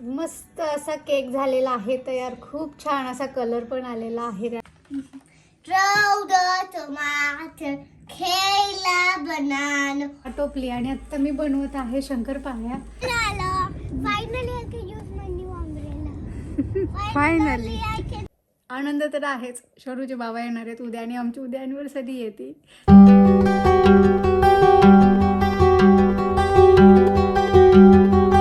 मस्त असा केक झालेला आहे तयार खूप छान असा कलर पण आलेला आहे Rode tomater, kela banan. टोपली आणि आता मी बनवत आहे शंकरपाळ्या. Finally. I can. आनंद तर आहेच शरूचे बाबा येणार आहेत उद्या आणि आमची उद्या अॅनिव्हर्सरी येते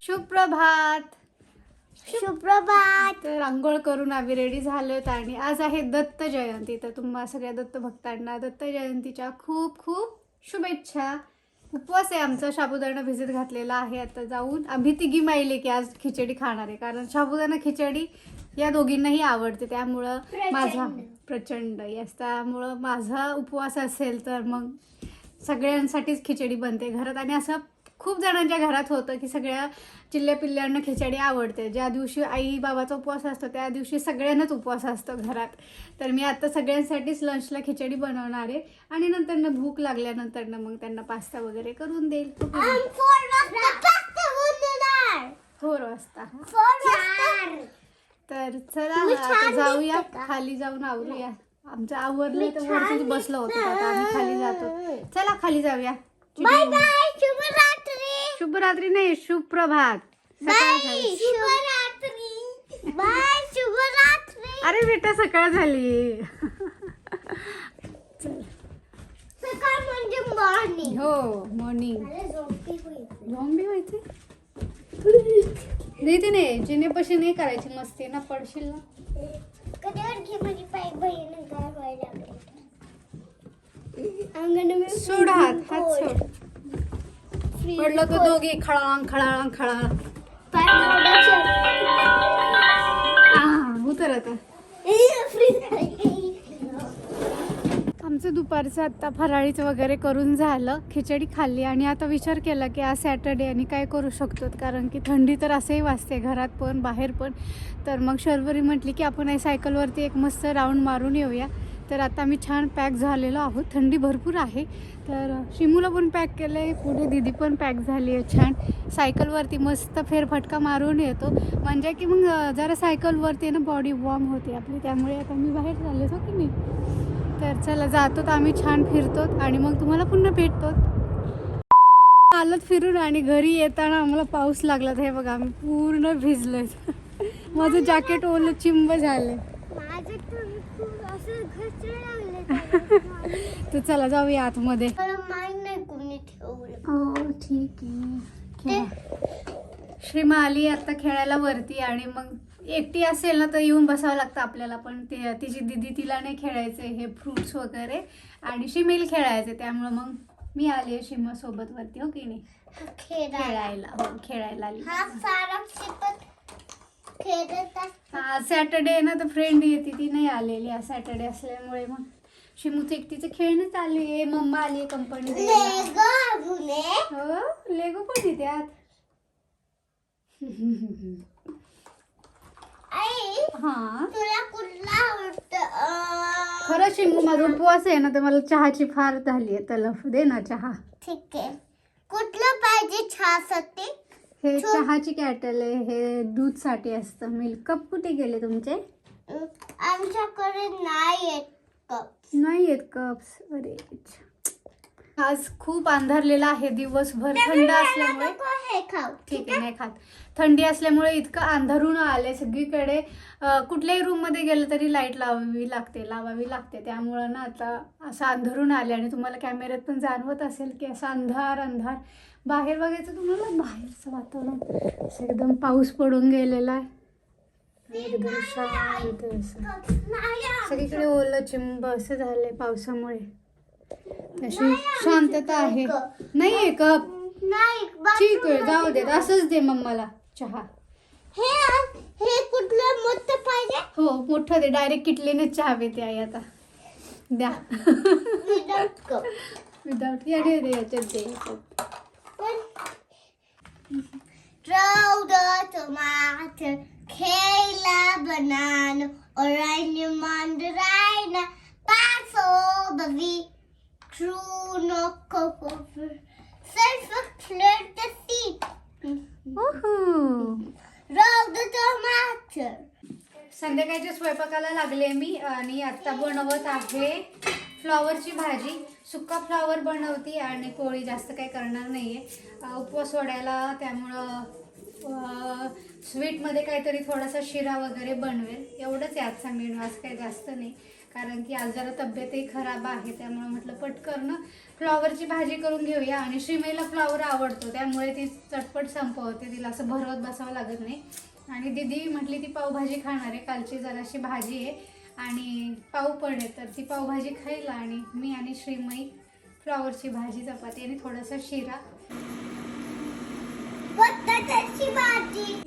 सुप्रभात सुप्रभात तर आंघोळ करून आम्ही रेडी झालोत आणि आज आहे दत्त जयंती. तर तुम्हा सगळ्या दत्त भक्तांना दत्त जयंतीच्या खूप खूप शुभेच्छा. उपवास आहे आमचा. साबुदाणा भिजत घातलेला आहे. आता जाऊन आम्ही तिघी माहिले की आज खिचडी खाणार आहे. कारण साबुदाणा खिचडी या दोघींनाही आवडते. त्यामुळं माझा प्रचंड. येस त्यामुळं माझा उपवास असेल तर मग सगळ्यांसाठीच खिचडी बनते घरात. आणि असं खूप जणांच्या घरात होतं की सगळ्या चिल्ल्या पिल्ल्यांना खिचडी आवडते. ज्या दिवशी आई बाबाचा उपवास असतो त्या दिवशी सगळ्यांनाच उपवास असतो घरात. तर मी आता सगळ्यांसाठीच लंचला खिचडी बनवणार आहे. आणि नंतर ना भूक लागल्यानंतर ना मग त्यांना पास्ता वगैरे करून देईल. four वाजता. तर चला जाऊया? खाली जाऊन आवरूया. आमचं आवरलं तर वरतीच बसलो होतो. आता. आम्ही खाली जातो. चला खाली जाऊया. शुभरात्री. नाही सुप्रभात सकाळ. शुभरात्री. शुभरात्री. अरे बेटा सकाळ झाली. सकाळ म्हणजे मॉर्निंग हो मॉर्निंग व्हायचे नाही ते नाही. जिनेपाशी नाही करायची. मस्ती ना पडशील ना. कधी आणखी माझी पाय बहीण काय व्हायला लागले. अंगण सोड हात हात सोड. पडलं तर दोघे खळांग खळांग आ, उतर आता. आमचं दुपारचं आत्ता फराळीचं वगैरे करून झालं खिचडी खाल्ली आणि आता विचार केला की आज सॅटर्डे आणि काय करू शकतो कारण की थंडी तर असंही वाजते घरात पण बाहेर पण. तर मग शर्वरी म्हटली की आपण सायकलवरती एक मस्त राऊंड मारून येऊया. तर आता आम्ही छान पॅक झालेलो आहोत. थंडी भरपूर आहे. तर शिमूला पण पॅक केलं आहे पुढे दिदी पण पॅक झाली आहे छान. सायकलवरती मस्त फेरफटका मारून येतो. म्हणजे की मग जरा सायकलवरती ना बॉडी वॉर्म होते आपली. त्यामुळे आता मी बाहेर चालले हो की नाही? तर चला जातो तर आम्ही छान फिरतो आणि मग तुम्हाला पुन्हा भेटतो आलोत फिरून आणि घरी येताना आम्हाला पाऊस लागला. हे बघा आम्ही पूर्ण भिजलोय. माझं जॅकेट ओलं चिंब झालं माझं तर तर चला जाऊया आतमध्ये. हो ठीक आहे. श्रीमा आली आता खेळायला वरती आणि मग एकटी असेल ना तर येऊन बसावं लागतं आपल्याला पण ते तिची दिदी तिला नाही खेळायचे हे फ्रुट्स वगैरे. आणि शिमेल खेळायचे त्यामुळं मग मी आली आहे शिमा सोबत वरती हो की नाही? खेळायला खेळायला हो खेळायला आली. हा खेळत. हा सॅटर्डे आहे ना तर फ्रेंड येते ती नाही आलेली. आज सॅटर्डे असल्यामुळे मग शिमूचं एकटीचं खेळणं चालू आहे. मम्मा आली आहे? कंपनी. हो? लेगो पण हा? कुठला आवडतं? अं, खरं शिंगू माझा उपवास आहे ना तर मला चहाची फार झाली आहे. तलफ दे ना चहा. ठीक आहे. कुठलं पाहिजे चहासाठी हे चहाची कॅटल आहे हे दूधसाठी असतं. मिल्क कप कुठे गेले तुमचे? आमच्याकडे नाही कप नाही आहेत कप्स अरे आज खूप अंधारलेला आहे दिवसभर थंड असल्यामुळे. खाऊ. ठीक आहे नाही खात. थंडी असल्यामुळे इतकं अंधारून आले. सगळीकडे कुठल्याही रूममध्ये गेलं तरी लाइट लावावी लागते लावावी लागते. त्यामुळं ना आता असं अंधारून आले आणि तुम्हाला कॅमेऱ्यात पण जाणवत असेल की असं अंधार अंधार. बाहेर बघायचं तुम्हाला? बाहेरचं वातावरण. असं एकदम पाऊस पडून गेलेला आहे. एकदम शांत असं. सगळीकडे ओलं चिंब असं झालंय पावसामुळे. अशी शांतता आहे. नाहीये कप. नाही ठीक आहे जाऊ दे. असंच दे मम्माला चहा. हे हे कुठलं मोठं पाहिजे? हो मोठं दे. डायरेक्ट किटलीनेच चहा पिते आई आता. द्या. विदाउट कप विदाउट या दे याच्यात दे. याच्यात. Rode tomater, kela banan, oranje mandarijn, paso bavi, kruno kokover, zelf gekleurde fiets. Woehoe. Rode structure. संध्याकाळच्या स्वयंपाकाला लागले मी आणि आता बनवत आहे फ्लॉवरची भाजी सुक्का फ्लॉवर बनवते आणि पोळी जास्त काही करणार नाही आहे उपवास सोडायला त्यामुळं स्वीटमध्ये काहीतरी थोडासा शिरा वगैरे बनवेल. एवढंच यात सांगेन असं काही जास्त नाही. कारण की आज जरा तब्येतही खराब आहे त्यामुळे म्हटलं पटकन फ्लॉवरची भाजी करून घेऊया. आणि श्रीमईला फ्लॉवर आवडतो त्यामुळे ती चटपट संपवते. तिला असं भरवत बसावं लागत नाही. आणि दीदी म्हटली ती पावभाजी खाणार आहे. कालची जराशी भाजी आहे. आणि पाव पण आहे. तर ती पावभाजी खाईल आणि मी आणि श्रीमई फ्लॉवरची भाजी चपाती आणि थोडासा शिरा.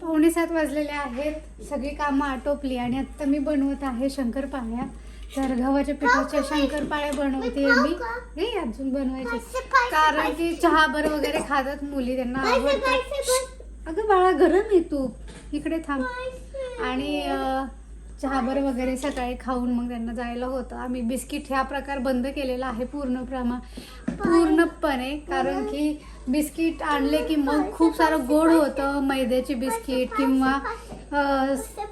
पावणे सात वाजलेले आहेत. सगळी कामं आटोपली आणि आत्ता मी बनवत आहे शंकरपाळ्या. तर गव्हाच्या पिठाच्या शंकरपाळ्या बनवते मी. नाही अजून बनवायचे. कारण की चहा बर वगैरे खातात मुली त्यांना आवडतं. अगं बाळा गरम आहे तू इकडे थांब. आणि चहाबर वगैरे सकाळी खाऊन मग त्यांना जायला होतं. आम्ही बिस्किट ह्या प्रकार बंद केलेला आहे पूर्ण प्रमा पूर्णपणे. कारण की बिस्किट आणले की मग खूप सारं गोड होतं. मैद्याचे बिस्किट किंवा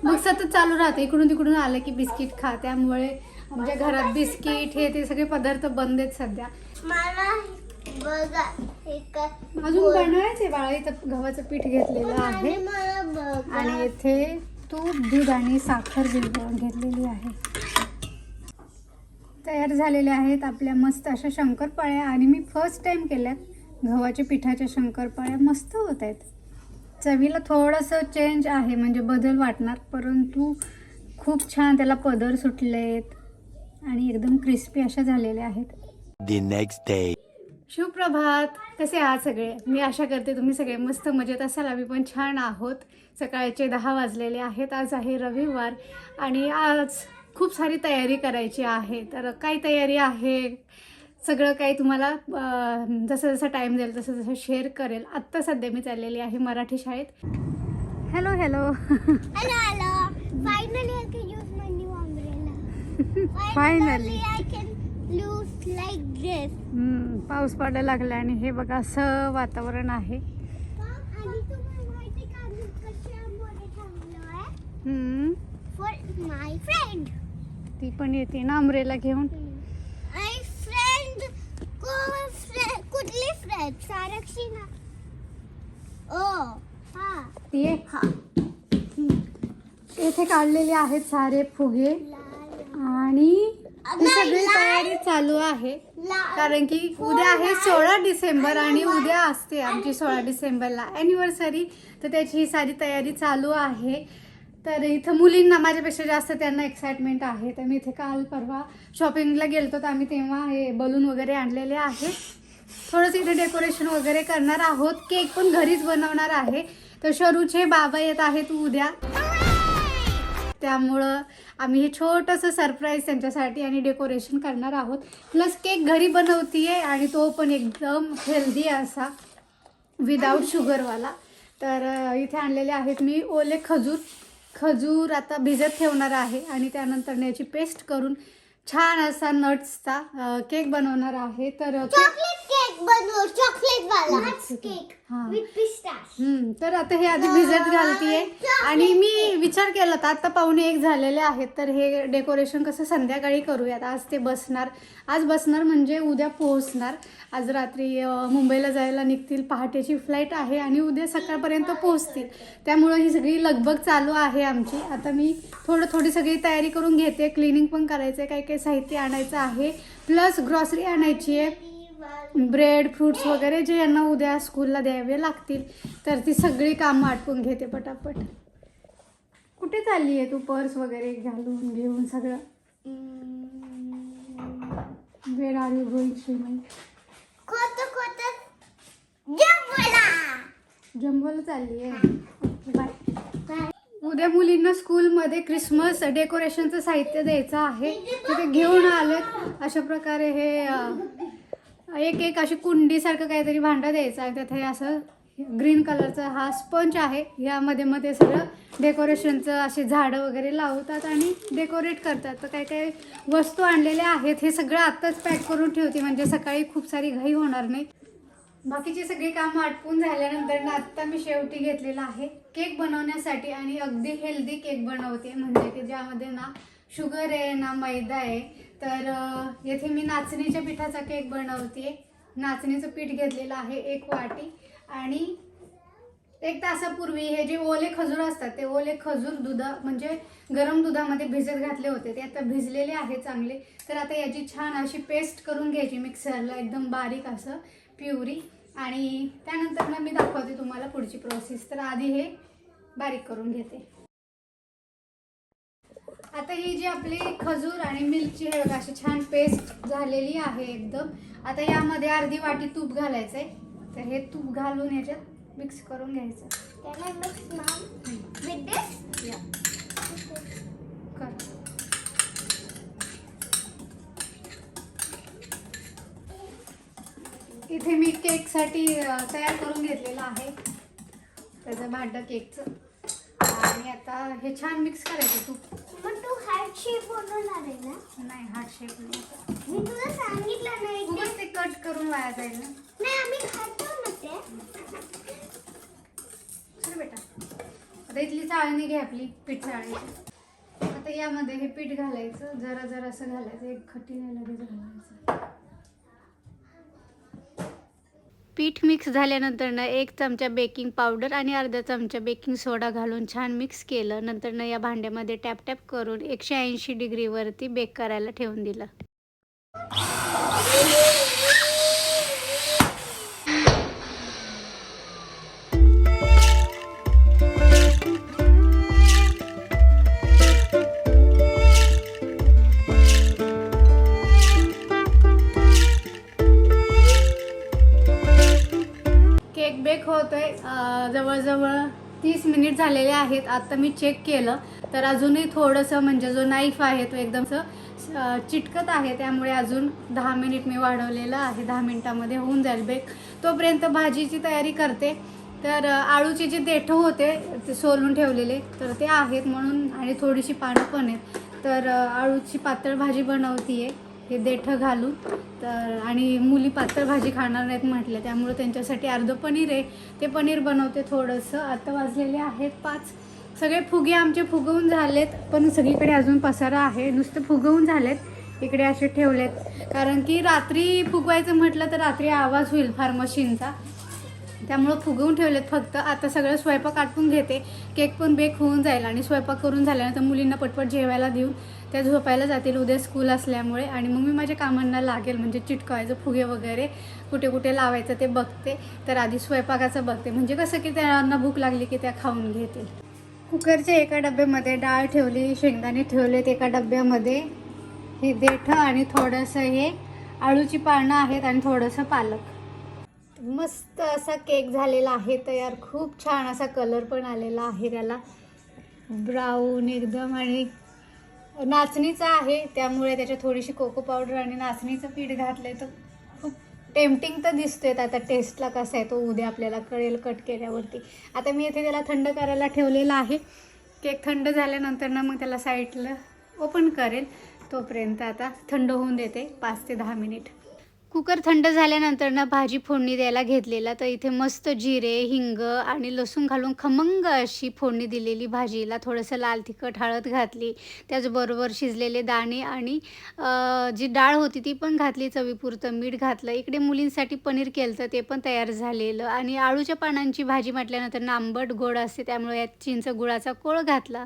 मग सतत चालू राहतं. इकडून तिकडून आलं की बिस्किट खा. त्यामुळे आमच्या घरात बिस्किट हे ते सगळे पदार्थ बंद आहेत सध्या. हे अजून बनवायचे बाळा. इथं गव्हाचं पीठ घेतलेलं आहे. आणि येथे तूप दूध आणि साखर भिजवून घेतलेली आहे. तयार झालेल्या आहेत आपल्या मस्त अशा शंकरपाळ्या आणि मी फर्स्ट टाइम केल्यात. गव्हाच्या पिठाच्या शंकरपाळ्या मस्त होत आहेत. चवीला थोडंसं चेंज आहे म्हणजे बदल वाटणार परंतु खूप छान त्याला पदर सुटलेत आणि एकदम क्रिस्पी अशा झालेल्या आहेत. Day. शिवप्रभात कसे आहात सगळे? मी आशा करते तुम्ही सगळे मस्त मजेत असाल. आम्ही पण छान आहोत. सकाळचे दहा वाजलेले आहेत. आज आहे रविवार आणि आज खूप सारी तयारी करायची आहे. तर काय तयारी आहे? सगळं काही तुम्हाला जसं जसं टाईम जाईल तसं तसं शेअर करेल. आत्ता सध्या मी चाललेली आहे मराठी शाळेत. Hello hello. हम्म, पाऊस पडायला लागला आणि हे बघा असं वातावरण आहे आणि तुम्हाला माहिती का मी कशामुळे थांबलोय? हम्म, For my friend. ती पण येते ना अमरेला घेऊन. को friend. कुठली फ्रेंड सारक्षी ना ओ हा. ये. येथे काढलेले आहेत सारे फुगे आणि ही सगळी. तयारी चालू आहे. कारण की उद्या आहे सोळा डिसेंबर आणि उद्या असते आमची सोळा डिसेंबरला अॅनिव्हर्सरी तर त्याची ही सारी तयारी चालू आहे. तर इथं मुलींना माझ्यापेक्षा जास्त त्यांना एक्साइटमेंट आहे. तर मी इथे काल परवा शॉपिंगला गेलतो तर आम्ही तेव्हा हे बलून वगैरे आणलेले आहे. थोडंसं इथे डेकोरेशन वगैरे करणार आहोत. केक पण घरीच बनवणार आहे. तर शरूचे बाबा येत आहेत उद्या. त्यामुळं आम्ही हे छोटंसं सरप्राईज त्यांच्यासाठी आणि डेकोरेशन करणार आहोत. प्लस केक घरी बनवतीये आणि तो पण एकदम हेल्दी असा विदाऊट शुगरवाला तर इथे आणलेले आहेत मी ओले खजूर. खजूर आता भिजत ठेवणार आहे आणि त्यानंतर याची पेस्ट करून छान असा नट्सचा केक बनवणार आहे. तर बनवू चॉकलेट वाला. केक हा. विथ पिस्ताश हम्म, तर आता हे आधी भिजत घालतीये. आणि मी विचार केला तर आता पावणे एक झालेले आहेत तर हे डेकोरेशन कसं संध्याकाळी करूयात. आज ते बसणार. आज बसणार म्हणजे उद्या पोहोचणार. आज रात्री अं, मुंबईला जायला निघतील. पहाटेची फ्लाईट आहे आणि उद्या सकाळपर्यंत पोहोचतील. त्यामुळं ही सगळी लगबग चालू आहे आमची. आता मी थोडं थोडी सगळी तयारी करून घेते. क्लिनिंग पण करायचं आहे काही काही साहित्य आणायचं आहे. प्लस ग्रॉसरी आणायची आहे ब्रेड फ्रूट्स वगैरे जे यांना उद्या स्कूलला द्यावे लागतील तर ती सगळी कामं आटपून घेते पटापट. कुठे चालली आहे तू पर्स वगैरे घालून घेऊन सगळं? वेळ आली गोईंग श्रीमई चालली आहे. बाय उद्या मुलींना स्कूलमध्ये क्रिसमस डेकोरेशनचं साहित्य द्यायचं आहे. तिथे घेऊन आलेत. अशा प्रकारे हे एक एक अशी कुंडीसारखं काहीतरी भांडं द्यायचं आहे त्यात हे असं ग्रीन कलरचा हा स्पंज आहे. यामध्ये मध्ये सगळं डेकोरेशनचं असे झाडं वगैरे लावतात आणि डेकोरेट करतात. तर काही काही वस्तू आणलेल्या आहेत हे सगळं आत्ताच पॅक करून ठेवते. म्हणजे सकाळी खूप सारी घाई होणार नाही. बाकीची सगळी कामं आटपून झाल्यानंतर ना आत्ता मी शेवटी घेतलेला आहे केक बनवण्यासाठी आणि अगदी हेल्दी केक बनवते. म्हणजे की ज्यामध्ये ना शुगर आहे ना मैदा आहे तर येथे मी नाचणीच्या पिठाचा केक बनवते नाचणीचं पीठ घेतलेलं आहे एक वाटी आणि एक तासापूर्वी हे जे ओले खजूर असतात ते ओले खजूर दुधा म्हणजे गरम दुधामध्ये भिजत घातले होते ते आता भिजलेले आहे चांगले. तर आता याची छान अशी पेस्ट करून घ्यायची मिक्सरला एकदम बारीक असं प्युरी. आणि त्यानंतर ना मी दाखवते तुम्हाला पुढची प्रोसेस तर आधी हे बारीक करून घेते. आता ही जी आपली खजूर आणि मिल्कची हे बघा अशी छान पेस्ट झालेली आहे एकदम. आता यामध्ये अर्धी वाटी तूप घालायचं आहे तर हे तूप घालून याच्यात मिक्स करून घ्यायचं. इथे मी केकसाठी तयार करून घेतलेलं आहे. त्याचं भांडं केकचं. आणि आता हे छान मिक्स करायचं तूप. मग तू हार्ट शेप बनवणार आहे ना? नाही हार्ट शेप नाही. मी तुला सांगितलं नाही ते उगाच ते कट करून वाया जाईल ना. नाही आम्ही खातो ना ते चल बेटा. आता इथली चाळणी घे आपली पीठ चाळणी आता यामध्ये हे पीठ घालायचं जरा जरा असं घालायचं एक खट्टीने लगेच घालायचं. पीठ मिक्स झाल्यानंतर ना एक चमचा बेकिंग पावडर आणि अर्धा चमचा बेकिंग सोडा घालून छान मिक्स केलं. नंतर ना या भांड्यामध्ये टॅप टॅप करून एकशे ऐंशी डिग्रीवरती बेक करायला ठेवून दिलं. केक बेक होतो आहे जवळजवळ तीस मिनिट झालेले आहेत. आत्ता मी चेक केलं. तर अजूनही थोडंसं म्हणजे जो नाईफ आहे तो एकदम असं, चिटकत आहे. त्यामुळे अजून दहा मिनिट मी वाढवलेलं आहे. दहा मिनिटामध्ये होऊन जाईल बेक तोपर्यंत भाजीची तयारी करते. तर आळूचे जे देठं होते ते सोलून ठेवलेले. तर ते आहेत म्हणून आणि थोडीशी पानं पण आहेत. तर आळूची पातळ भाजी बनवतीये. हे देठं घालून तर आणि मुली पातळ भाजी खाणार नाहीत म्हटलं त्यामुळे त्यांच्यासाठी अर्धं पनीर आहे. ते पनीर बनवते थोडंसं. आता वाजलेले आहेत पाच. सगळे फुगे आमचे फुगवून झालेत पण सगळीकडे अजून पसारा आहे. नुसतं फुगवून झालेत. इकडे असे ठेवलेत. कारण की रात्री फुगवायचं म्हटलं तर रात्री आवाज होईल फार मशीनचा. त्यामुळं फुगवून ठेवलेत फक्त. आता सगळं स्वयंपाक आटपून घेते. केक पण बेक होऊन जाईल आणि स्वयंपाक करून झाल्यानंतर मुलींना पटपट जेवायला देऊन त्या झोपायला जातील उद्या स्कूल असल्यामुळे. आणि मग मी माझ्या कामांना लागेल म्हणजे चिटकवायचं फुगे वगैरे कुठे कुठे लावायचं ते बघते. तर आधी स्वयंपाकाचं बघते. म्हणजे कसं की त्यांना भूक लागली की त्या खाऊन घेतील. कुकरच्या एका डब्यामध्ये डाळ ठेवली शेंगदाणे ठेवलेत एका डब्यामध्ये. हे देठं आणि थोडंसं हे आळूची पानं आहेत आणि थोडंसं पालक. मस्त असा केक झालेला आहे तयार. खूप छान असा कलर पण आलेला आहे त्याला. ब्राऊन एकदम आणि नाचणीचा आहे त्यामुळे त्याच्यात थोडीशी कोको पावडर आणि नाचणीचं पीठ घातलंय. तर खूप टेम्पटिंग तर दिसतोय आता टेस्टला कसा आहे तो उद्या आपल्याला कळेल कट केल्यावरती. आता मी इथे त्याला थंड करायला ठेवलेला आहे. केक थंड झाल्यानंतर ना मग त्याला साईडला ओपन करेल. तोपर्यंत आता थंड होऊन देते पाच ते दहा मिनिट कुकर थंड झाल्यानंतर ना भाजी फोडणी द्यायला घेतलेला. तर इथे मस्त जिरे हिंग आणि लसूण घालून खमंग अशी फोडणी दिलेली भाजीला. थोडंसं लाल तिखट हळद घातली. त्याचबरोबर शिजलेले दाणे आणि जी डाळ होती ती पण घातली. चवीपुरतं मीठ घातलं. इकडे मुलींसाठी पनीर केलं तर ते पण तयार झालेलं. आणि आळूच्या पानांची भाजी म्हटल्यानंतर ना आंबट गोड असते. त्यामुळे यात चिंच गुळाचा कोळ घातला.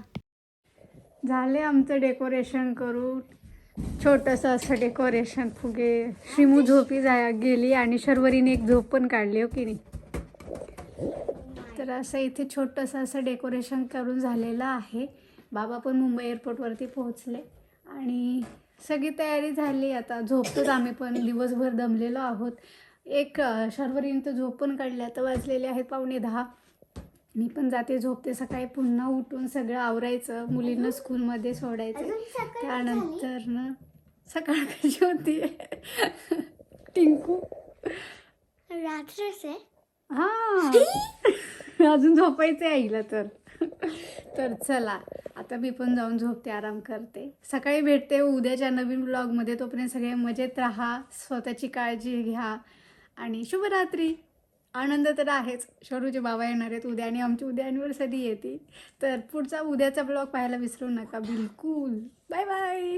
झाले आमचं डेकोरेशन करू छोटंसं असं डेकोरेशन फुगे. श्रीमू झोपी जा गेली आणि शर्वरीने एक झोप पण काढली हो की नाही? तर असं इथे छोटंसं असं डेकोरेशन करून झालेलं आहे. बाबा पण मुंबई एअरपोर्टवरती पोहोचले. आणि सगळी तयारी झाली. आता झोपतोच आम्ही पण. दिवसभर दमलेलो आहोत. एक शर्वरीने तर झोप पण काढली. आता वाजलेले आहेत पावणे दहा. मी पण जाते झोपते सकाळी पुन्हा उठून सगळं आवरायचं मुलींना स्कूलमध्ये सोडायचं. त्यानंतर ना सकाळ कशी होती? टिंकू. रात्रच? आहे हा अजून झोपायचं आईला तर. तर चला आता मी पण जाऊन झोपते आराम करते. सकाळी भेटते उद्याच्या नवीन ब्लॉगमध्ये तोपर्यंत सगळे मजेत राहा स्वतःची काळजी घ्या आणि शुभरात्री. आनंद तर आहेच. शरूचे बाबा येणार आहेत. उद्या आणि आमची उद्या ॲनिव्हर्सरी येते तर पुढचा उद्याचा ब्लॉग पाहायला विसरू नका. बिलकुल. Bye bye